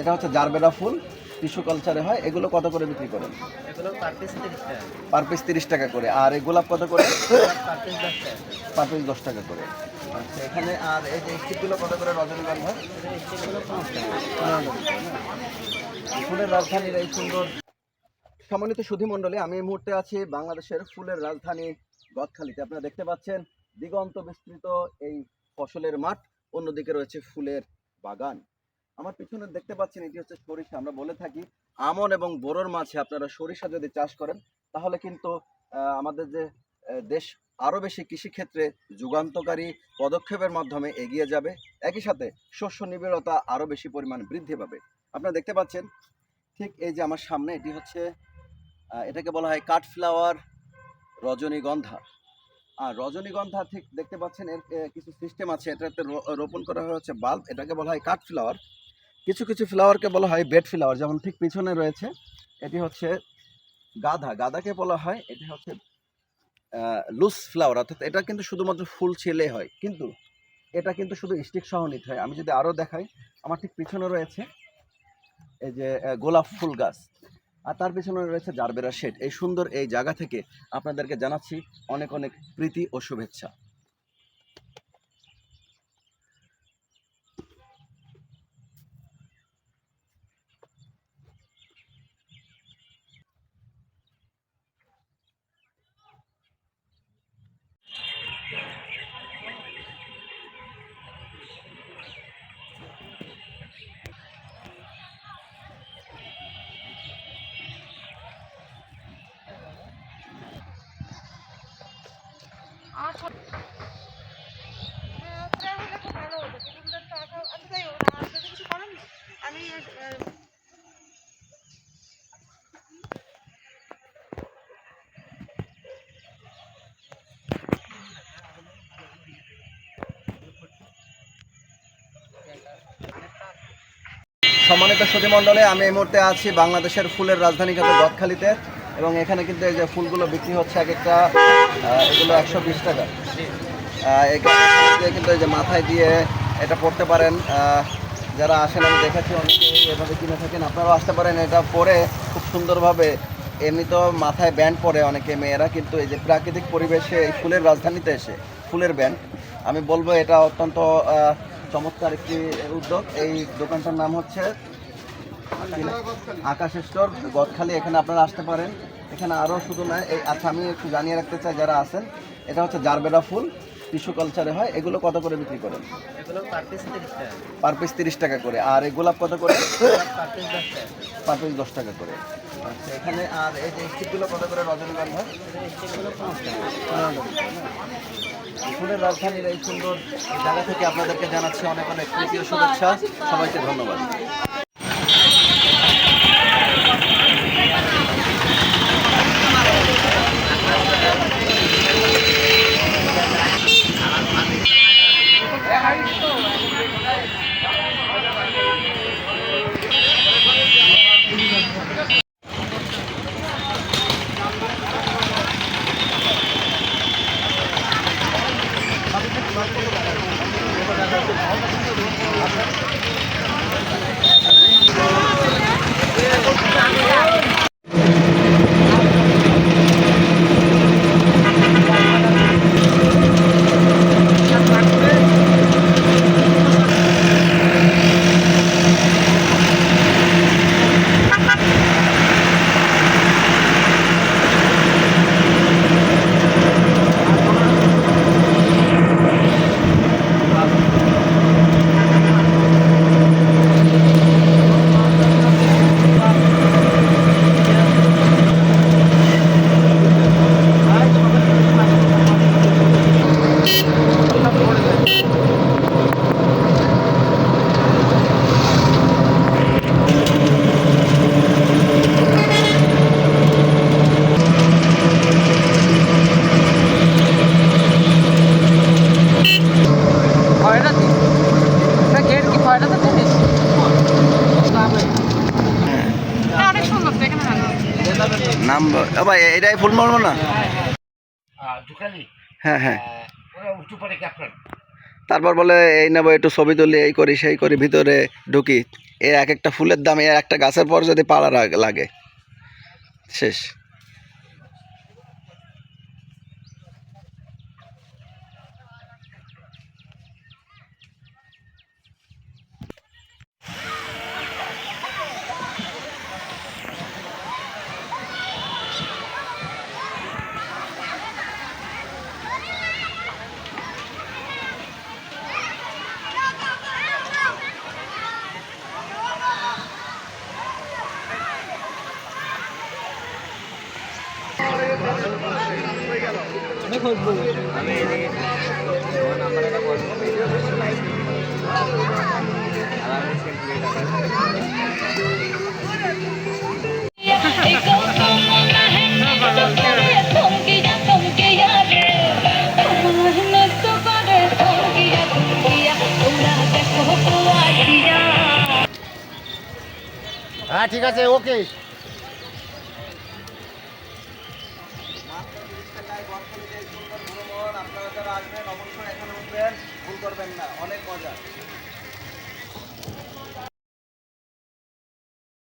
এটা হচ্ছে জারবেরা ফুল টিস্যু কালচারে হয়। এগুলো কত করে বিক্রি করেন? পার পিস তিরিশ টাকা। করে। আর এই গোলাপ কত করে? পার পিস দশ টাকা। করে। আচ্ছা এখানে আর এই যে স্টিকগুলো কত করে রজনীগন্ধা? ফুলের রাজধানীর এই সুন্দর। সম্মানিত সুধী মণ্ডলী আমি এই মুহূর্তে আছি বাংলাদেশের ফুলের রাজধানী গদখালিতে। আপনারা দেখতে পাচ্ছেন দিগন্ত বিস্তৃত এই ফসলের মাঠ। অন্যদিকে রয়েছে ফুলের বাগান। আমার পিছনে দেখতে পাচ্ছেন, এটি হচ্ছে সরিষা। আমরা বলে থাকি, আমন এবং বোরোর মাঝে আপনারা সরিষা যদি চাষ করেন, তাহলে কিন্তু আমাদের যে দেশ আরও বেশি কৃষিক্ষেত্রে যুগান্তকারী পদক্ষেপের মাধ্যমে এগিয়ে যাবে। একই সাথে শস্য নিবিড়তা আরও বেশি পরিমাণ বৃদ্ধি পাবে। আপনারা দেখতে পাচ্ছেন, ঠিক এই যে আমার সামনে এটি হচ্ছে এটাকে বলা হয় কাঠফ্লাওয়ার রজনীগন্ধা। আর রজনীগন্ধা ঠিক দেখতে পাচ্ছেন, এর কিছু সিস্টেম আছে, এটাতে রোপণ করা হয়েছে বাল্ব এটাকে বলা হয় কাঠফ্লাওয়ার। কিছু কিছু ফ্লাওয়ারকে বলা হয় বেড ফ্লাওয়ার যেমন ঠিক পিছনে রয়েছে, এটি হচ্ছে গাধা। গাধাকে বলা হয়, এটি হচ্ছে লুজ ফ্লাওয়ার অর্থাৎ এটা কিন্তু শুধুমাত্র ফুল ছেলে হয়। কিন্তু এটা কিন্তু শুধু স্টিক সহ হয়। আমি যদি আরও দেখাই, আমার ঠিক পিছনে রয়েছে, এই যে গোলাপ ফুল গাছ, আর তার পিছনে রয়েছে জারবেরা শেড। এই সুন্দর এই জায়গা থেকে আপনাদেরকে জানাচ্ছি অনেক অনেক প্রীতি ও শুভেচ্ছা আচ্ছা হ্যাঁ, তাই হলে খুব ভালো হতো কিন্তু টাকা আচ্ছা যাই হোক আমার যদি কিছু করেন না আমি আহ, সম্মানিত সুধী মণ্ডলে, আমি এই মুহূর্তে আছি বাংলাদেশের ফুলের রাজধানী খ্যাত গদখালিতে এবং এখানে কিন্তু এই যে ফুলগুলো বিক্রি হচ্ছে এক একটা এগুলো একশো বিশ টাকা। কিন্তু এই যে মাথায় দিয়ে এটা পড়তে পারেন যারা আসেন, আমি দেখেছি অনেকে এভাবে কিনে থাকেন, আপনারাও আসতে পারেন, এটা পরে খুব সুন্দরভাবে, এমনি তো মাথায় ব্যান্ড পরে অনেকে মেয়েরা, কিন্তু এই যে প্রাকৃতিক পরিবেশে এই ফুলের রাজধানীতে এসে, ফুলের ব্যান্ড, আমি বলব এটা অত্যন্ত চমৎকার একটি উদ্যোগ। এই দোকানটার নাম হচ্ছে আকাশ স্টোর গদখালি। এখানে আপনারা আসতে পারেন। এখানে আরও শুধু নয় এই আচ্ছা আমি একটু জানিয়ে রাখতে চাই যারা আছেন এটা হচ্ছে জারবেরা ফুল টিস্যু কালচারে হয়। এগুলো কত করে বিক্রি করেন? পার পিস তিরিশ টাকা। করে। আর এই গোলাপ কত করে? পার পিস দশ টাকা। পার পিস দশ টাকা করে। আচ্ছা এখানে আর এই যে স্টিকগুলো কত করে রজনীগন্ধা? ফুলের রাজধানীর এই সুন্দর জায়গা থেকে আপনাদেরকে জানাচ্ছি অনেক অনেক তৃতীয় শুভেচ্ছা। সবাইকে ধন্যবাদ। অনেক সুন্দর নাম ভাই এটাই ফুল মারবো না? দোকানি হ্যাঁ হ্যাঁ। তারপর বলে এই নেব একটু ছবি তুলি এই করি সেই করি ভিতরে ঢুকি। এর এক একটা ফুলের দাম এর একটা গাছের পর যদি পাড়া লাগে। শেষ। আমি এদিকে ফোন নাম্বার সিম্পলি টাকা হ্যাঁ ঠিক আপনারা যারা আসবেন, অবশ্যই এখানে উঠবেন, ভুল করবেন না, অনেক মজা।